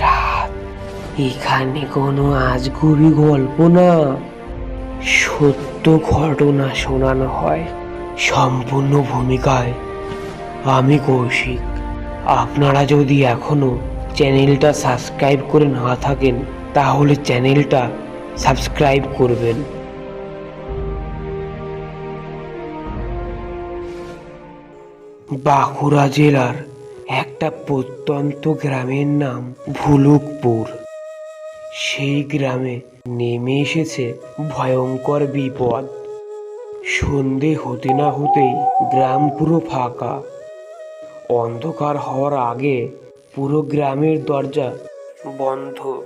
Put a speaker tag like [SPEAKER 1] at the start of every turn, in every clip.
[SPEAKER 1] রাত এখানে কোনো আজগুবি গল্প না। সত্য ঘটনা শোনানো হয় সম্পূর্ণ ভূমিকায়। আমি কৌশিক। আপনারা যদি এখনও চ্যানেলটা সাবস্ক্রাইব করে না থাকেন, তাহলে চ্যানেলটা সাবস্ক্রাইব করবেন। বাঁকুড়া জেলার একটা প্রত্যন্ত গ্রামের নাম ভুলুকপুর। সেই গ্রামে নেমে এসেছে ভয়ঙ্কর বিপদ। সন্ধে হতে না হতেই গ্রাম পুরো ফাঁকা। অন্ধকার হওয়ার আগে পুরো গ্রামের দরজা বন্ধ।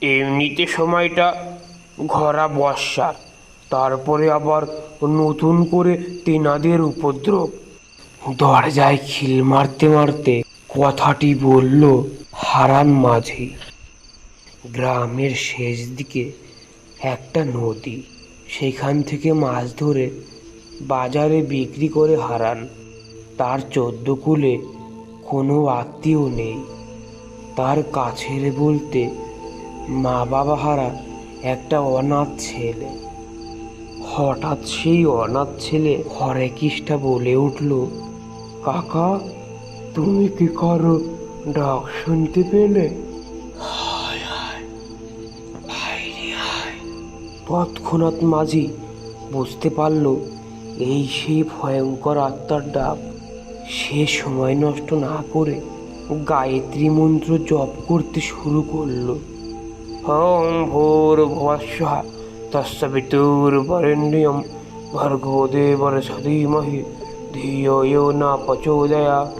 [SPEAKER 1] এমনিতে সময়টা ঘরা বর্ষা তারপরে আবার নতুন করে তেনাদের উপদ্রব। দরজায় খিল মারতে মারতে কথাটি বলল হারান মাঝি। গ্রামের শেষ দিকে একটা নদী, সেখান থেকে মাছ ধরে বাজারে বিক্রি করে হারান। তার চোদ্দ কুলে কোনো আত্মীয় নেই। তার কাছের বলতে মা বাবা হারা একটা অনাথ ছেলে। হঠাৎ সেই অনাথ ছেলে হরে কৃষ্টা বলে উঠল কাকা তুমি কি করো ডাক শুনতে পেলে? তৎক্ষণাৎ মাঝি বুঝতে পারল এই সেই ভয়ঙ্কর আত্মার ডাক সে সময় নষ্ট না করে গায়ত্রী মন্ত্র জপ করতে শুরু করল। ওম ভূর্ভুবস্সুঃ তস্য পিতুর্বরেণ্যম ভর্গো দেবস্য ধীমহি ধিয়ো ইয়ো ন প্রচোদয়াৎ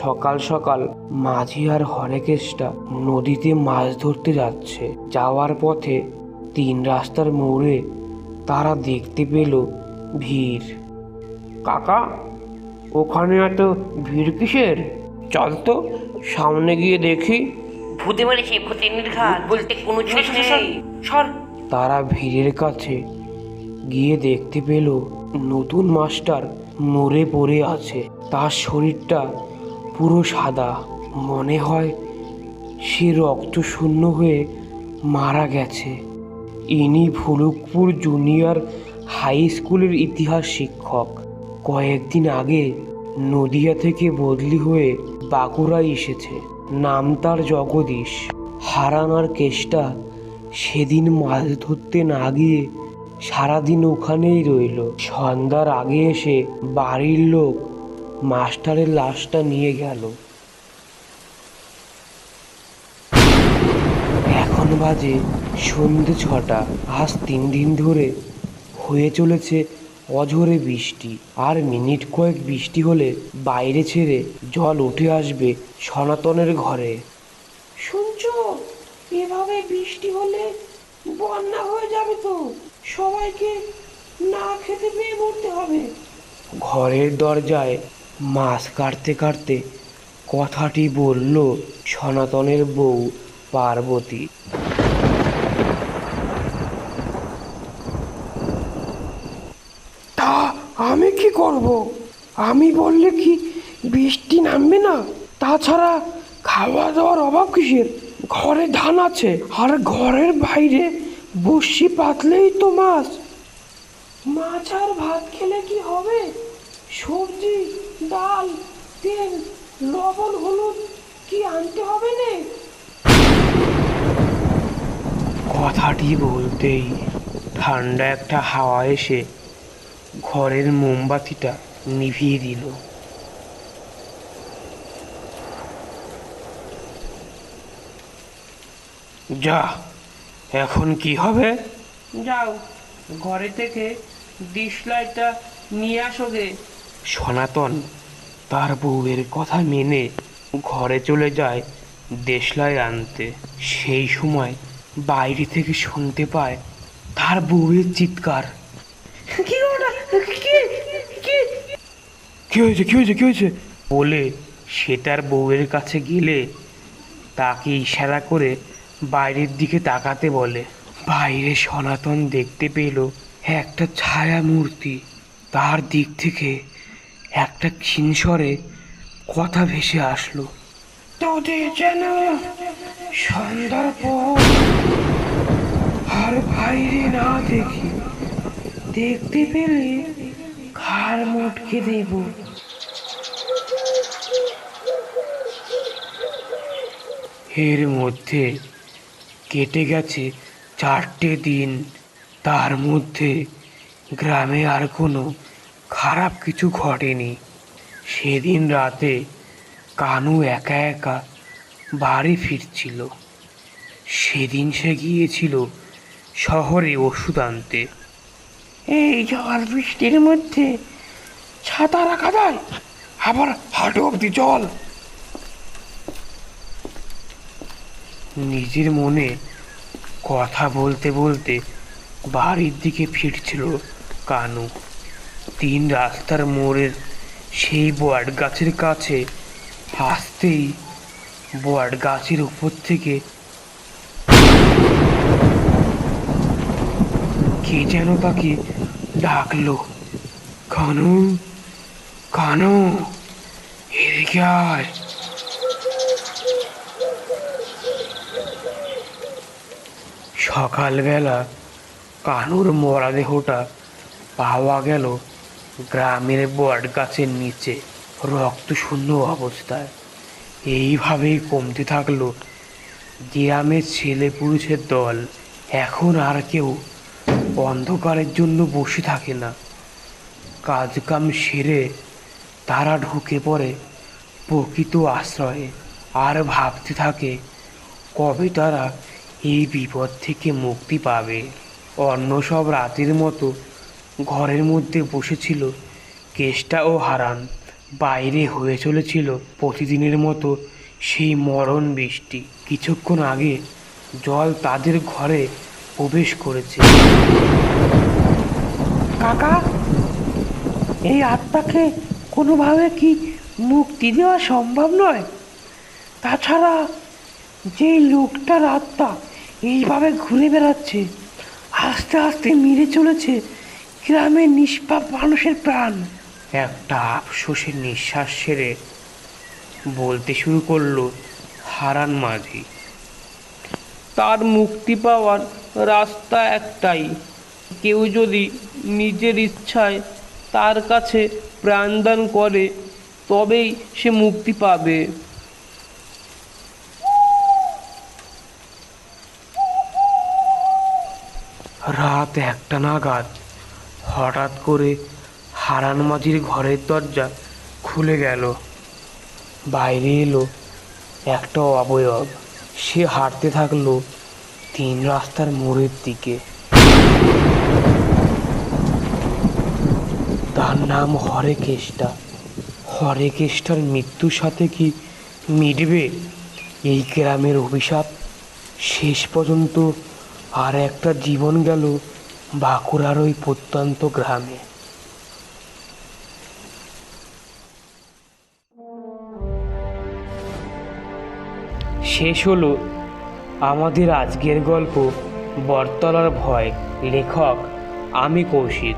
[SPEAKER 1] সকাল সকাল মাঝি আর হরেকেশটা নদীতে মাছ ধরতে যাচ্ছে। যাওয়ার পথে তিন রাস্তার মোড়ে তারা দেখতে পেল ভিড়। কাকা, ওখানে এত ভিড় কিসের? চল তো সামনে গিয়ে দেখি।
[SPEAKER 2] ভূতে মেরেছে ভূতে নির্ঘাত বলতে কোনো জিনিস নেই।
[SPEAKER 1] সর তারা ভিড়ের কাছে গিয়ে দেখতে পেল নতুন মাস্টার মরে পড়ে আছে। তার শরীরটা পুরো সাদা। মনে হয় সে রক্ত শূন্য হয়ে মারা গেছে। ইনি ভুলুকপুর জুনিয়র হাই স্কুলের ইতিহাস শিক্ষক। কয়েকদিন আগে নদিয়া থেকে বদলি হয়ে বাঁকুড়ায় এসেছে। নাম তার জগদীশ। হারানার কেসটা সেদিন মাছ ধরতে না গিয়ে সারাদিন ওখানেই রইল। সন্ধ্যার আগে এসে বাড়ির লোক মাস্টারের লাশটা নিয়ে গেল। এখন বাজে সন্ধে ছটা। আজ তিন দিন ধরে হয়ে চলেছে অঝরে বৃষ্টি আর মিনিট কয়েক বৃষ্টি হলে বাইরে ছেড়ে জল উঠে আসবে সনাতনের ঘরে।
[SPEAKER 3] শুনছো? এভাবে বৃষ্টি হলে বন্যা হয়ে যাবে তো। সবাইকে না খেতে পেয়ে মরতে হবে।
[SPEAKER 1] ঘরের দরজায় মাছ কাটতে কাটতে কথাটি বলল সনাতনের বউ পার্বতী
[SPEAKER 3] তা আমি কি করব আমি বললে কি বৃষ্টি নামবে না? তাছাড়া খাওয়া দাওয়ার অভাব কিসের? ঘরে ধান আছে, আর ঘরের বাইরে বসি পাতলেই তো মাছ। মাছ আর ভাত খেলে কি হবে? সবজি, ডাল, তেল, লবণ, হলুদ কি আনতে হবে না?
[SPEAKER 1] কথাটি বলতেই ঠান্ডা একটা হাওয়া এসে ঘরের মোমবাতিটা নিভিয়ে দিল। যা এখন কি হবে?
[SPEAKER 3] যাও ঘরে থেকে ডিশ লাইটটা নিয়ে আসো গে।
[SPEAKER 1] সনাতন তার বউয়ের কথা মেনে ঘরে চলে যায় দেশলাই আনতে। সেই সময় বাইরে থেকে শুনতে পায় তার বউয়ের চিৎকার।
[SPEAKER 3] কি ওটা কি
[SPEAKER 1] হয়েছে? কি হয়েছে? কি হয়েছে? বলে সে তার বউয়ের কাছে গেলে তাকে ইশারা করে বাইরের দিকে তাকাতে বলে। বাইরে সনাতন দেখতে পেল একটা ছায়া মূর্তি। তার দিক থেকে একটা ক্ষীণস্বরে কথা ভেসে আসলো।
[SPEAKER 3] তোদের যেন সন্ধ্যার পর আর বাইরে না দেখি দেখতে পেলে খার মুটকে দেব।
[SPEAKER 1] এর মধ্যে কেটে গেছে চারটে দিন। তার মধ্যে গ্রামে আর কোনো খারাপ কিছু ঘটেনি। সেদিন রাতে কানু একা একা বাড়ি ফিরছিল। সেদিন সে গিয়েছিল শহরে ওষুধ আনতে।
[SPEAKER 3] এই জল বৃষ্টির মধ্যে ছাতা রাখা যায়, আবার হাঁটু অব্দি জল।
[SPEAKER 1] নিজের মনে কথা বলতে বলতে বাড়ির দিকে ফিরছিল কানু। তিন রাস্তার মোড়ের সেই বট গাছের কাছে আসতেই বট গাছের উপর থেকে কে যেন তাকে ডাকলো? কানু কানু, এদিকে আয়। সকালবেলা কানুর মরাদেহটা পাওয়া গেল গ্রামের বট গাছের নিচে, রক্ত শূন্য অবস্থায়। এইভাবেই কমতে থাকল। গ্রামের ছেলে পুরুষের দল। এখন আর কেউ অন্ধকারের জন্য বসে থাকে না। কাজকাম সেরে তারা ঢুকে পড়ে প্রকৃত আশ্রয়ে আর ভাবতে থাকে, কবে তারা এই বিপদ থেকে মুক্তি পাবে? অন্য সব রাতের মতো ঘরের মধ্যে বসেছিল, কেষ্টা ও হারান। বাইরে হয়ে চলেছিল প্রতিদিনের মতো সেই মরণ বৃষ্টি। কিছুক্ষণ আগে জল তাদের ঘরে প্রবেশ করেছে।
[SPEAKER 3] কাকা এই আত্মাকে কোনোভাবে কি মুক্তি দেওয়া সম্ভব নয়? তাছাড়া যে লোকটার আত্মা এইভাবে ঘুরে বেড়াচ্ছে আস্তে আস্তে মেরে চলেছে গ্রামের নিষ্পাপ মানুষের প্রাণ।
[SPEAKER 1] একটা আফসোসের নিঃশ্বাস সেরে বলতে শুরু করল হারান মাঝি
[SPEAKER 4] তার মুক্তি পাওয়ার রাস্তা একটাই। কেউ যদি নিজের ইচ্ছায় তার কাছে প্রাণদান করে, তবেই সে মুক্তি পাবে।
[SPEAKER 1] রাত একটা নাগাদ হঠাৎ করে হারান মাঝির ঘরের দরজা খুলে গেল। বাইরে এলো একটা অবয়ব। সে হাঁটতে থাকল। তিন রাস্তার মোড়ের দিকে। তার নাম হরে কেষ্টা হরে কেষ্টার মৃত্যুর সাথে কি মিটবে? এই গ্রামের অভিশাপ? শেষ পর্যন্ত আর একটা জীবন গেল বাঁকুড়ার ওই প্রত্যন্ত গ্রামে। শেষ হলো আমাদের আজকের গল্প বটতলার ভয় লেখক আমি কৌশিক।